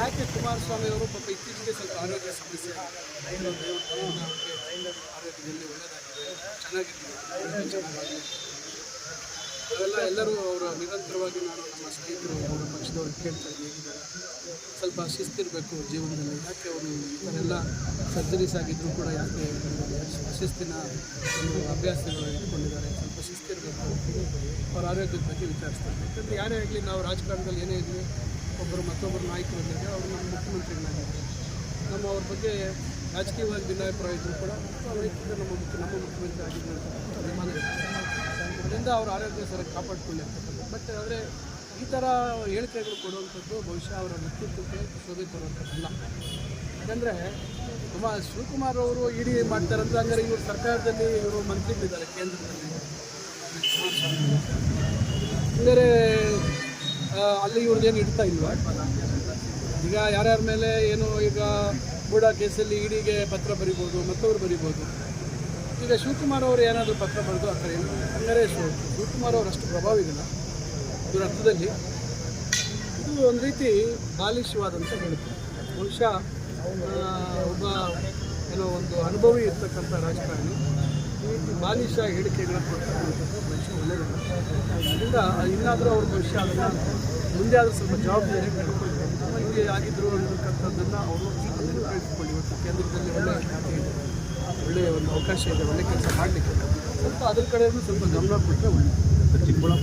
ಯಾವುದೇ ಸ್ವಲ್ಪ ಆರೋಗ್ಯ ಸಮಸ್ಯೆ ಆರೋಗ್ಯದಲ್ಲಿ ಒಳ್ಳೆಯದಾಗಿದೆ, ಚೆನ್ನಾಗಿದೆ. ಚೆನ್ನಾಗಿ ಅವೆಲ್ಲ ಎಲ್ಲರೂ ಅವರ ನಿರಂತರವಾಗಿ ನಾನು ನಮ್ಮ ಸ್ನೇಹಿತರು, ಅವರ ಪಕ್ಷದವ್ರು ಕೇಳ್ತಾ ಇದ್ದೀವಿ ಸ್ವಲ್ಪ ಶಿಸ್ತಿರಬೇಕು ಜೀವನದಲ್ಲಿ. ಯಾಕೆ ಅವರು ಇವರೆಲ್ಲ ಸರ್ಜರೀಸ್ ಆಗಿದ್ದರೂ ಕೂಡ ಯಾಕೆ ಶಿಸ್ತಿನ ಒಂದು ಅಭ್ಯಾಸಗಳು ಇಟ್ಕೊಂಡಿದ್ದಾರೆ? ಸ್ವಲ್ಪ ಶಿಸ್ತಿರಬೇಕು. ಅವ್ರ ಆರೋಗ್ಯದ ಬಗ್ಗೆ ವಿಚಾರಿಸ್ತಾರೆ. ಯಾಕಂದರೆ ಯಾರೇ ಆಗಲಿ ನಾವು ರಾಜಕಾರಣದಲ್ಲಿ ಏನೇ ಇರಲಿ ಒಬ್ಬರು ಮತ್ತೊಬ್ಬರು ನಾಯಕರು ಅಂದರೆ ಅವರು ನಮ್ಮ ಮುಖ್ಯಮಂತ್ರಿಗಳಾಗಿದ್ದಾರೆ. ನಮ್ಮ ಅವ್ರ ಬಗ್ಗೆ ರಾಜಕೀಯವಾಗಿ ಭಿನ್ನಾಭಿಪ್ರಾಯ ಇದ್ದರೂ ಕೂಡ ಅವರಿಂದ ನಮ್ಮ ಮುಖ್ಯ, ನಮ್ಮ ಮುಖ್ಯಮಂತ್ರಿ ಇದೆ. ಅದರಿಂದ ಅವ್ರ ಆರೋಗ್ಯ ಸರ ಕಾಪಾಡಿಕೊಳ್ಳಿರ್ತಕ್ಕಂಥದ್ದು ಬಟ್ ಆದರೆ ಈ ಥರ ಹೇಳಿಕೆಗಳು ಕೊಡುವಂಥದ್ದು ಬಹುಶಃ ಅವರ ವ್ಯಕ್ತಿತ್ವಕ್ಕೆ ಶೋಭೆ ತರುವಂಥದ್ದಲ್ಲ. ಯಾಕಂದರೆ ನಮ್ಮ ಶಿವಕುಮಾರ್ ಅವರು ಇಡಿ ಮಾಡ್ತಾರಂತ ಅಂದರೆ ಇವರು ಸರ್ಕಾರದಲ್ಲಿ ಇವರು ಮಂತ್ರಿಗಳಿದ್ದಾರೆ ಕೇಂದ್ರದಲ್ಲಿ. ಅಲ್ಲಿ ಇವ್ರದ್ದೇನು ಇಡ್ತಾ ಇಲ್ವಾ? ಈಗ ಯಾರ್ಯಾರ ಮೇಲೆ ಏನು ಈಗ ಕೂಡ ಕೇಸಲ್ಲಿ ಇಡಿಗೆ ಪತ್ರ ಬರಿಬೋದು, ಮತ್ತವ್ರು ಬರಿಬೋದು. ಈಗ ಶಿವಕುಮಾರ್ ಅವರು ಏನಾದರೂ ಪತ್ರ ಬರೆದು ಆ ಥರ ಏನು ಹಂಗಾರೆ ಶಿವ- ಶಿವಕುಮಾರ್ ಅವರು ಅಷ್ಟು ಪ್ರಭಾವಿಗಿಲ್ಲ ಇದ್ರ ಅರ್ಥದಲ್ಲಿ ಇದು ಒಂದು ರೀತಿ ಬಾಲಿಶವಾದಂತ ಹೇಳುತ್ತೆ ಬಹುಶಃ ಒಬ್ಬ ಏನೋ ಒಂದು ಅನುಭವಿ ಇರ್ತಕ್ಕಂಥ ರಾಜಕಾರಣಿ ಈ ರೀತಿ ಬಾಲಿಶ ಹೇಳಿಕೆಗಳನ್ನು ಕೊಡ್ತಕ್ಕಂಥದ್ದು ಮನುಷ್ಯ ಒಳ್ಳೆಯದಿಲ್ಲ. ಅದರಿಂದ ಇನ್ನಾದರೂ ಅವ್ರ ಭವಿಷ್ಯ ಅದನ್ನು ಮುಂದೆ ಆದರೂ ಸ್ವಲ್ಪ ಜವಾಬ್ದಾರಿ ಹಿಂಗೆ ಆಗಿದ್ರು ಅನ್ನತಕ್ಕಂಥದ್ದನ್ನು ಅವರು ನೆನಪಿಟ್ಕೊಳ್ಳಿ ಇವತ್ತು ಕೇಂದ್ರದಲ್ಲಿ ಒಳ್ಳೆಯ ಒಳ್ಳೆಯ ಒಂದು ಅವಕಾಶ ಇದೆ. ಒಳ್ಳೆ ಕೆಲಸ ಮಾಡಲಿಕ್ಕೆ. ಸ್ವಲ್ಪ ಅದ್ರ ಕಡೆಯೂ ಸ್ವಲ್ಪ ಗಮನ ಕೊಟ್ಟರೆ ಒಳ್ಳೆಯದು ಚಿಕ್ಕಬಳ್ಳಾಪುರ